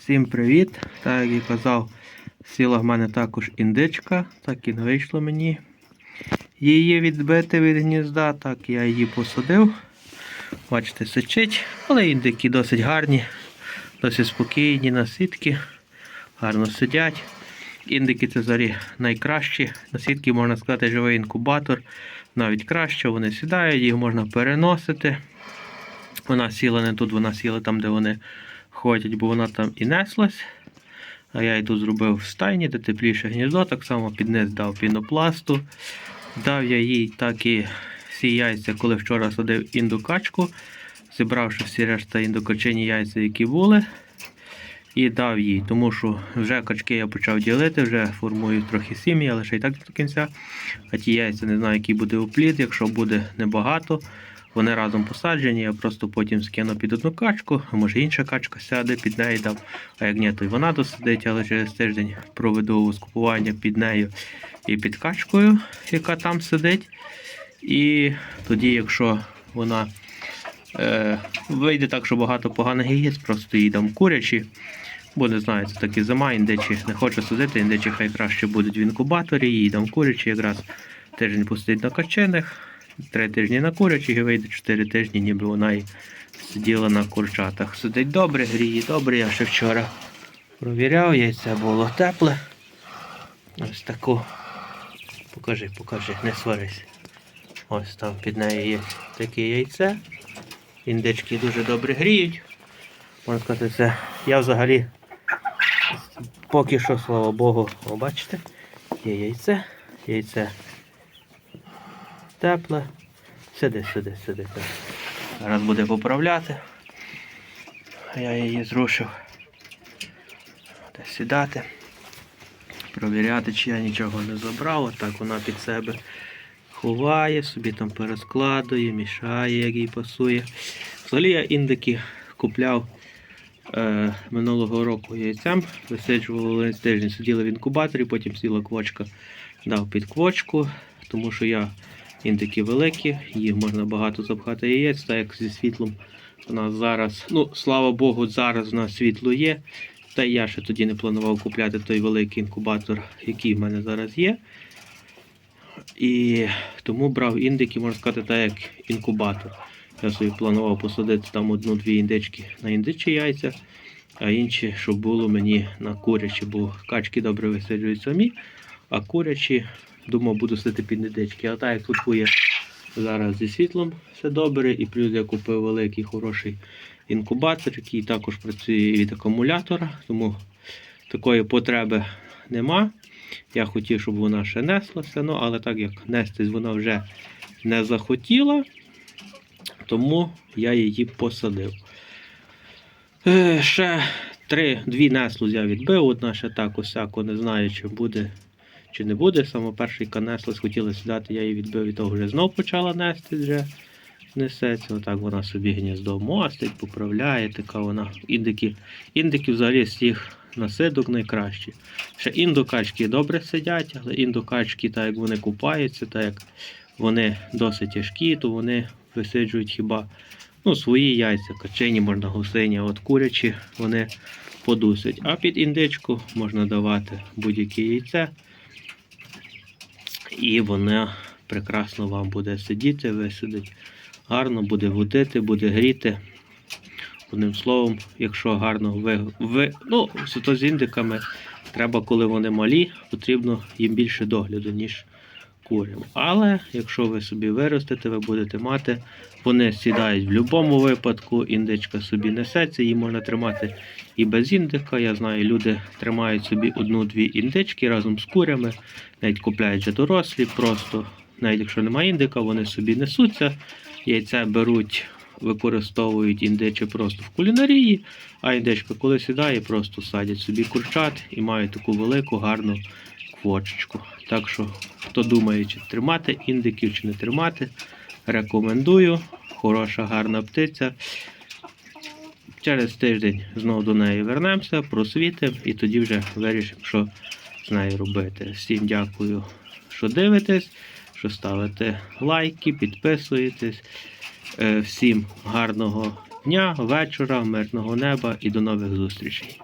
Всім привіт! Так як і казав, сіла в мене також індичка, так і не вийшло мені її відбити від гнізда, так я її посадив. Бачите, сичить, але індики досить гарні, досить спокійні на сітки, гарно сидять. Індики це взагалі найкращі. На сітки можна сказати живий інкубатор, навіть краще, вони сідають, їх можна переносити. Вона сіла не тут, вона сіла там, де вони ходять, бо вона там і неслась. А я тут зробив в стайні, де тепліше гніздо, так само під низ дав пінопласту. Дав я їй так і всі яйця, коли вчора садив індукачку, зібравши всі решта індукачині яйця, які були. І дав їй, тому що вже качки я почав ділити, вже формую трохи сім'ї, але ще й так до кінця. А ті яйця не знаю, який буде оплід, якщо буде небагато. Вони разом посаджені, я просто потім скину під одну качку, а може інша качка сяде, під неї дам. А як ні, то й вона досидить, але через тиждень проведу скупування під нею і під качкою, яка там сидить. І тоді, якщо вона е, вийде так, що багато поганих яєць, просто їй дам курячі. Бо не знаю, це таки зима, індичі не хочу сидити, індичі хай краще будуть в інкубаторі, їй дам курячі, якраз тиждень пустить на качених. Три тижні на курячих і вийде 4 тижні, ніби вона і сиділа на курчатах. Сидить добре, гріє добре. Я ще вчора провіряв, яйце було тепле. Ось таку. Покажи, покажи, не сварись. Ось там під нею є таке яйце. Індички дуже добре гріють. Можна сказати, це я взагалі поки що, слава Богу, о, бачите, є яйце, яйце тепле. Сиди, сиди, сиди. Зараз буде поправляти. Я її зрушив. Сідати. Провіряти, чи я нічого не забрав. Отак вона під себе ховає, собі там перескладує, мішає, як їй пасує. Взагалі я індики купляв е, минулого року яйцем. Висиджували тиждень, сиділи в інкубаторі, потім сіла квочка, дав під квочку, тому що я індики великі, їх можна багато запхати яєць, так як зі світлом у нас зараз, ну, слава Богу, зараз у нас світло є. Та я ще тоді не планував купляти той великий інкубатор, який в мене зараз є. І тому брав індики, можна сказати, так як інкубатор. Я собі планував посадити там одну-дві індички на індичі яйця, а інші, щоб було мені на курячі, бо качки добре висаджують самі, а курячі, думав, буду сидіти під індички. А так як тут є зараз зі світлом все добре, і плюс я купив великий хороший інкубатор, який також працює від акумулятора, тому такої потреби нема. Я хотів, щоб вона ще неслася, ну, але так як нестись вона вже не захотіла, тому я її посадив. Е, ще три, дві неслу я відбив, одна ще так осяко не знаю, чи буде, чи не буде. Саме перший канеслась хотіла сідати, я її відбив і того вже знов почала нести вже. Несеться, отак вона собі гніздо мостить, поправляє, така вона. Індики, індики взагалі з всіх насидок найкращі. Ще індокачки добре сидять, але індокачки, так як вони купаються, так як вони досить тяжкі, то вони висиджують хіба ну, свої яйця, качені, можна гусині, от курячі вони подусять. А під індичку можна давати будь-яке яйце. І вона прекрасно вам буде сидіти, висидить. Гарно буде водити, буде гріти. Одним словом, якщо гарно ви, ви ну, то з індиками, треба, коли вони малі, потрібно їм більше догляду, ніж курям. Але якщо ви собі виростете, ви будете мати, вони сідають в будь-якому випадку, індичка собі несеться, її можна тримати і без індика. Я знаю, люди тримають собі одну-дві індички разом з курями, навіть купляють вже дорослі, просто навіть якщо немає індика, вони собі несуться, яйця беруть. Використовують індичі просто в кулінарії, а індичка, коли сідає, просто садять собі курчат і мають таку велику гарну квочечку. Так що, хто думає, чи тримати індиків, чи не тримати, рекомендую. Хороша, гарна птиця. Через тиждень знову до неї вернемося, просвітимо і тоді вже вирішимо, що з нею робити. Всім дякую, що дивитесь, що ставите лайки, підписуєтесь. Е, Всім гарного дня, вечора, мирного неба і до нових зустрічей.